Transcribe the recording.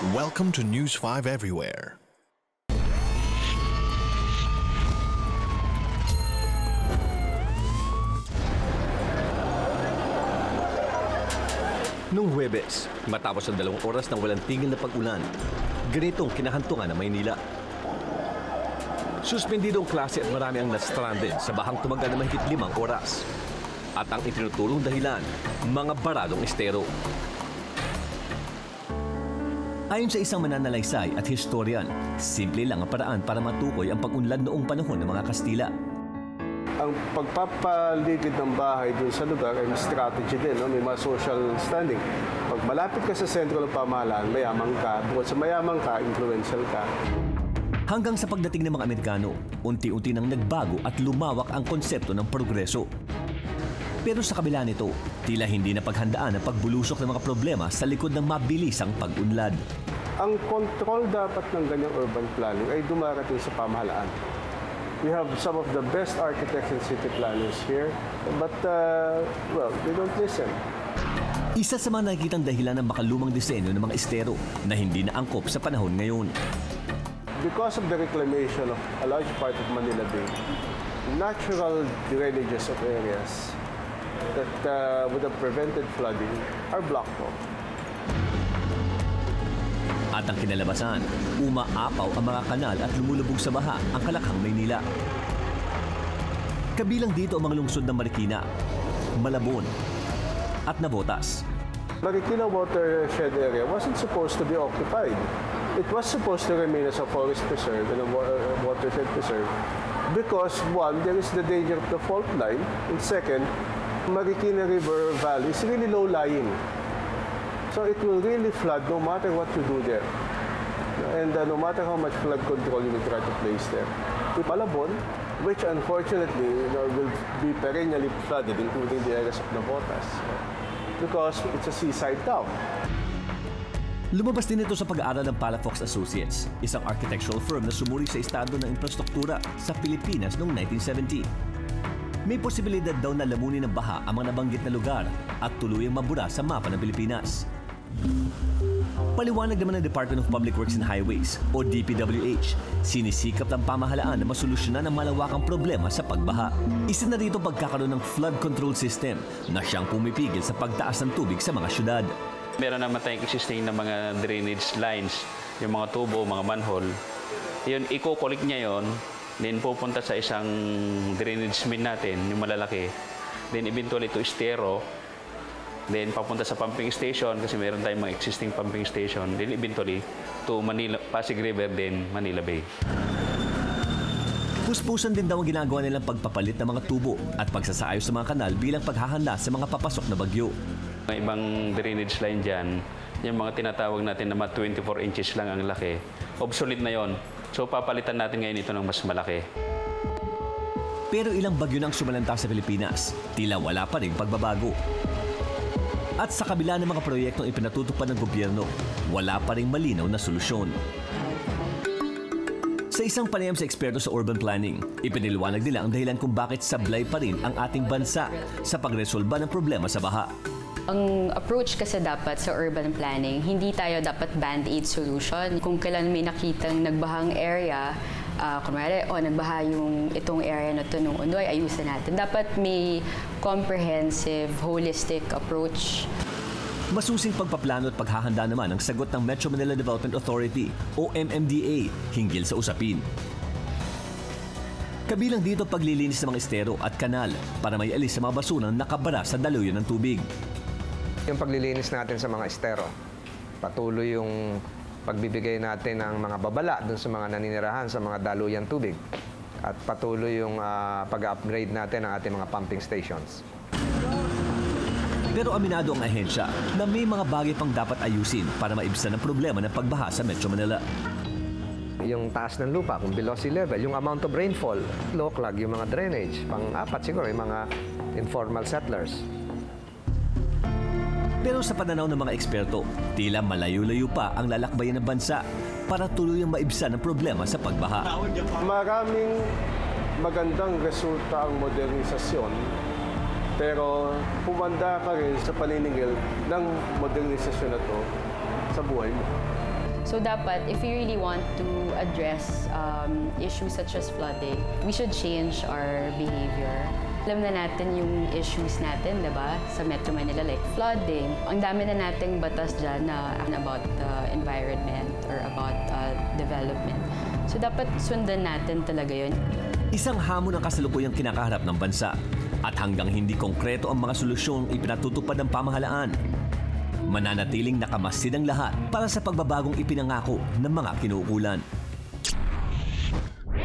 Welcome to News 5 Everywhere. Noong Huwebes, matapos ang dalawang oras ng walang tigil na pag-ulan, ganitong kinahantungan ng Maynila. Suspendido ang klase at marami ang na-stranded sa bahang tumagal na mahigit limang oras. At ang itinutulong dahilan, mga baradong estero. Ayon sa isang mananalaysay at historian, simple lang ang paraan para matukoy ang pag-unlad noong panahon ng mga Kastila. ang pagpapaligid ng bahay dun sa lugar ay strategy din, no? may mga social standing. Pag malapit ka sa sentro ng pamahalaan, mayaman ka. Bukod sa mayaman ka, influential ka. Hanggang sa pagdating ng mga Amerikano, unti-unti nang nagbago at lumawak ang konsepto ng progreso. Pero sa kabila nito, tila hindi na paghandaan ang pagbulusok ng mga problema sa likod ng mabilisang pag-unlad. Ang control dapat ng ganyang urban planning ay dumarating sa pamahalaan. We have some of the best architects and city planners here, but, uh, well, they don't listen. Isa sa mga nakikitang dahilan ng makalumang disenyo ng mga estero na hindi na angkop sa panahon ngayon. Because of the reclamation of a large part of Manila Bay, natural drainages of areas that uh, would have prevented flooding are blocked off. At ang kinalabasan, umaapaw ang mga kanal at lumulubog sa baha ang kalakhang Maynila. Kabilang dito ang mga lungsod ng Marikina, Malabon at Navotas. Marikina watershed area wasn't supposed to be occupied. It was supposed to remain as a forest preserve and a uh, watershed preserve because one, there is the danger of the fault line, and second, Marikina River Valley is really low-lying. So it will really flood no matter what you do there. And uh, no matter how much flood control you will try to place there. With Malabon, which unfortunately you know, will be perennially flooded, including the areas of Navotas, because it's a seaside town. Lumabas din ito sa pag-aaral ng Palafox Associates, isang architectural firm na sumuri sa estado ng infrastruktura sa Pilipinas noong 1970. May posibilidad daw na lamunin ng baha ang mga nabanggit na lugar at tuluyang mabura sa mapa ng Pilipinas. Paliwanag naman ng Department of Public Works and Highways o DPWH, sinisikap ng pamahalaan na masolusyonan ang malawakang problema sa pagbaha. Isa na rito pagkakaroon ng flood control system na siyang pumipigil sa pagtaas ng tubig sa mga syudad. Meron naman tayong existing na mga drainage lines, yung mga tubo, mga manhole. Yun, i-collect niya yon, then pupunta sa isang drainage main natin, yung malalaki. Then eventually to estero, then papunta sa pumping station kasi meron tayong mga existing pumping station. Then eventually to Manila, Pasig River, then Manila Bay. Puspusan din daw ang ginagawa nilang pagpapalit ng mga tubo at pagsasaayos sa mga kanal bilang paghahanda sa mga papasok na bagyo. Mga ibang drainage line dyan, yung mga tinatawag natin na mga 24 inches lang ang laki, obsolete na yon. So papalitan natin ngayon ito ng mas malaki. Pero ilang bagyo nang sumalanta sa Pilipinas, tila wala pa rin pagbabago. At sa kabila ng mga proyektong ipinatutupad ng gobyerno, wala pa rin malinaw na solusyon. Sa isang panayam sa eksperto sa urban planning, ipiniliwanag nila ang dahilan kung bakit sablay pa rin ang ating bansa sa pagresolba ng problema sa baha. Ang approach kasi dapat sa urban planning, hindi tayo dapat band-aid solution. Kung kailan may nakitang nagbahang area, uh, kunwari, oh, nagbaha yung itong area na to nung undoy, ayusin natin. Dapat may comprehensive, holistic approach. Masusing pagpaplano at paghahanda naman ang sagot ng Metro Manila Development Authority o MMDA hinggil sa usapin. Kabilang dito paglilinis ng mga estero at kanal para may alis sa mga basurang nakabara sa daluyan ng tubig. Yung paglilinis natin sa mga estero, patuloy yung pagbibigay natin ng mga babala dun sa mga naninirahan sa mga daluyang tubig at patuloy yung ah, pag-upgrade natin ng ating mga pumping stations. Pero aminado ang ahensya na may mga bagay pang dapat ayusin para maibsan ang problema ng pagbaha sa Metro Manila. Yung taas ng lupa, kung below sea level, yung amount of rainfall, low clog, yung mga drainage, pang-apat siguro, yung mga informal settlers. Pero sa pananaw ng mga eksperto, tila malayo-layo pa ang lalakbayan ng bansa para tuluyang maibsan ang problema sa pagbaha. Maraming magandang resulta ang modernisasyon, pero pumanda ka rin sa paniningil ng modernisasyon na to sa buhay mo. So dapat, if we really want to address um, issues such as flooding, we should change our behavior. Alam na natin yung issues natin, di ba? Sa Metro Manila, like flooding. Ang dami na nating batas dyan na about the environment or about uh, development. So dapat sundan natin talaga yun. Isang hamon ang kasalukuyang kinakaharap ng bansa at hanggang hindi konkreto ang mga solusyong ipinatutupad ng pamahalaan. Mananatiling nakamasid ang lahat para sa pagbabagong ipinangako ng mga kinuukulan.